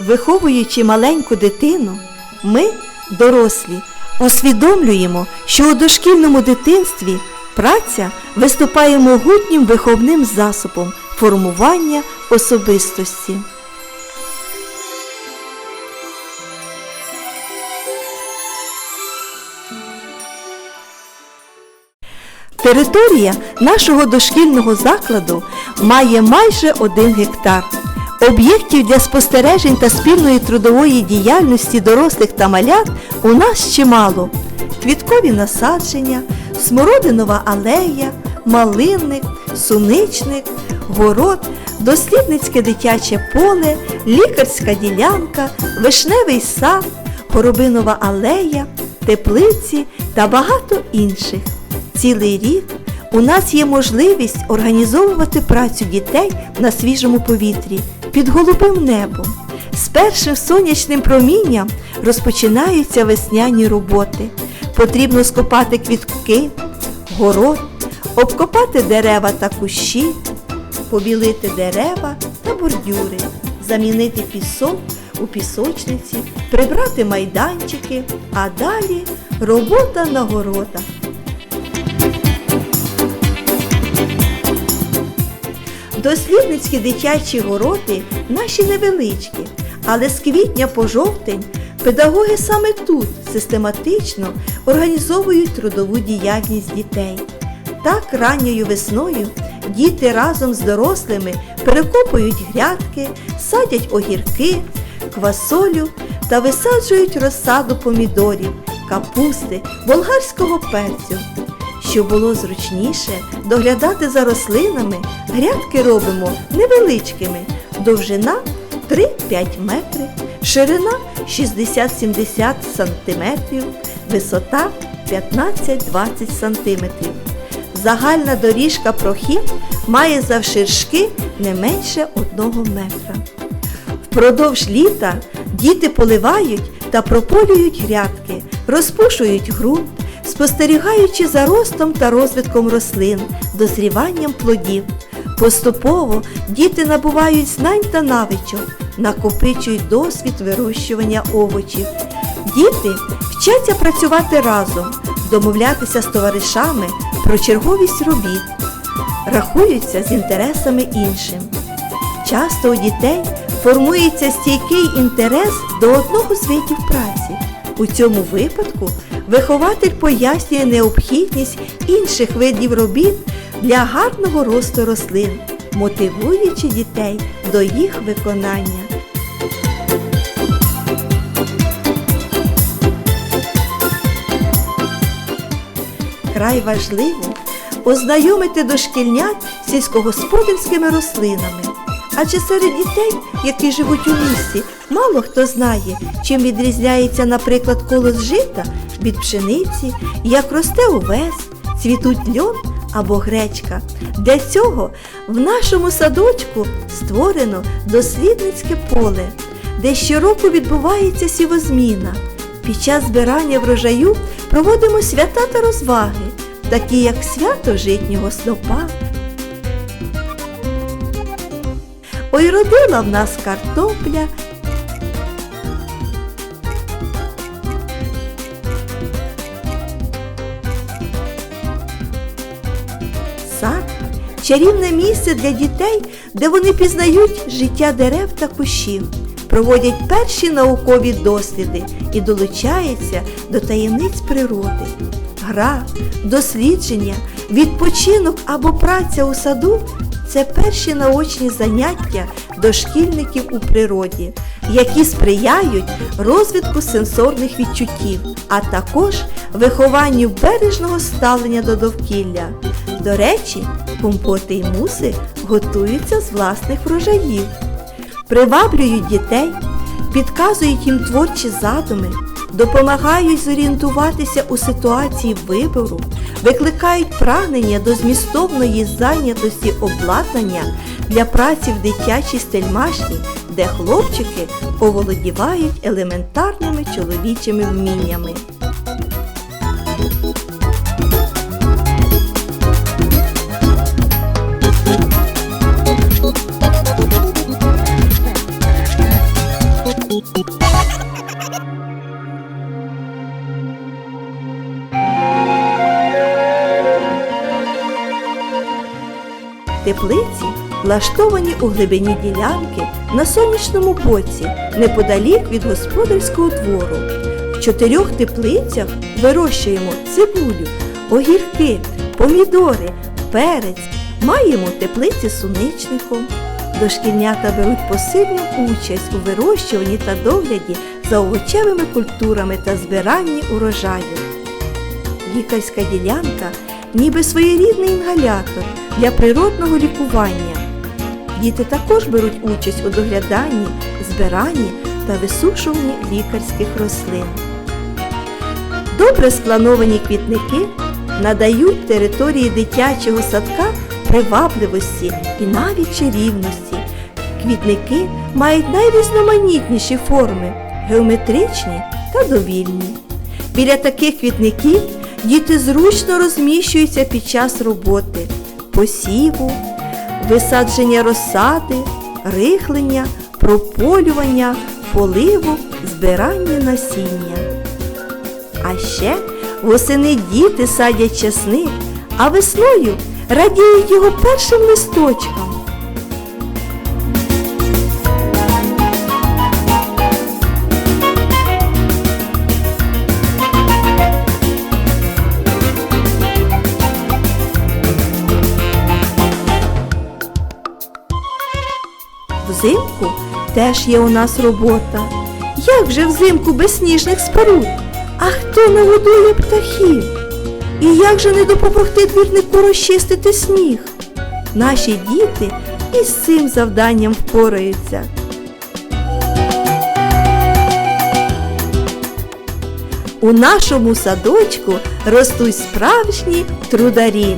Виховуючи маленьку дитину, ми, дорослі, усвідомлюємо, що у дошкільному дитинстві праця виступає могутнім виховним засобом формування особистості. Територія нашого дошкільного закладу має майже один гектар. Об'єктів для спостережень та спільної трудової діяльності дорослих та малят у нас чимало. Квіткові насадження, смородинова алея, малинник, суничник, город, дослідницьке дитяче поле, лікарська ділянка, вишневий сад, горобинова алея, теплиці та багато інших. Цілий рік у нас є можливість організовувати працю дітей на свіжому повітрі під голубим небом. З першим сонячним промінням розпочинаються весняні роботи. Потрібно скопати квітки, город, обкопати дерева та кущі, побілити дерева та бордюри, замінити пісок у пісочниці, прибрати майданчики, а далі робота на городах. Дослідницькі дитячі городи наші невеличкі, але з квітня по жовтень педагоги саме тут систематично організовують трудову діяльність дітей. Так ранньою весною діти разом з дорослими перекопують грядки, садять огірки, квасолю та висаджують розсаду помідорів, капусти, болгарського перцю. Щоб було зручніше доглядати за рослинами, грядки робимо невеличкими. Довжина 3-5 метрів, ширина 60-70 см, висота 15-20 см. Загальна доріжка прохід має завширшки не менше 1 метра. Впродовж літа діти поливають та прополюють грядки, розпушують ґрунт, спостерігаючи за ростом та розвитком рослин, дозріванням плодів. Поступово діти набувають знань та навичок, накопичують досвід вирощування овочів. Діти вчаться працювати разом, домовлятися з товаришами про черговість робіт, рахуються з інтересами іншим. Часто у дітей формується стійкий інтерес до одного з видів праці. У цьому випадку вихователь пояснює необхідність інших видів робіт для гарного росту рослин, мотивуючи дітей до їх виконання. Край важливо ознайомити дошкільнят сільськогосподарськими рослинами. Адже серед дітей, які живуть у місті, мало хто знає, чим відрізняється, наприклад, колос жита від пшениці, як росте овес, цвітуть льон або гречка. Для цього в нашому садочку створено дослідницьке поле, де щороку відбувається сівозміна. Під час збирання врожаю проводимо свята та розваги, такі як свято житнього снопа. Ой, родила в нас картопля. Сад чарівне місце для дітей, де вони пізнають життя дерев та кущів, проводять перші наукові досліди і долучаються до таємниць природи. Гра, дослідження, відпочинок або праця у саду це перші наочні заняття дошкільників у природі, які сприяють розвитку сенсорних відчуттів, а також вихованню бережного ставлення до довкілля. До речі, компоти й муси готуються з власних врожаїв, приваблюють дітей, підказують їм творчі задуми, допомагають зорієнтуватися у ситуації вибору, викликають прагнення до змістовної зайнятості обладнання для праці в дитячій стельмашні, де хлопчики оволодівають елементарними чоловічими вміннями. Теплиці влаштовані у глибині ділянки на сонячному боці, неподалік від господарського двору. В чотирьох теплицях вирощуємо цибулю, огірки, помідори, перець, маємо теплиці з суничником. Дошкільнята беруть посильну участь у вирощуванні та догляді за овочевими культурами та збиранні урожаю. Лікарська ділянка ніби своєрідний інгалятор для природного лікування. Діти також беруть участь у догляданні, збиранні та висушуванні лікарських рослин. Добре сплановані квітники надають території дитячого садка привабливості і навіть чарівності. Квітники мають найрізноманітніші форми геометричні та довільні. Біля таких квітників діти зручно розміщуються під час роботи, посіву, висадження розсади, рихлення, прополювання, поливу, збирання насіння. А ще восени діти садять часник, а весною радіють його першим листочкам. Взимку теж є у нас робота. Як же взимку без сніжних споруд? А хто нагодує птахів? І як же не допомогти двірнику розчистити сніг? Наші діти із цим завданням впораються. У нашому садочку ростуть справжні трударі.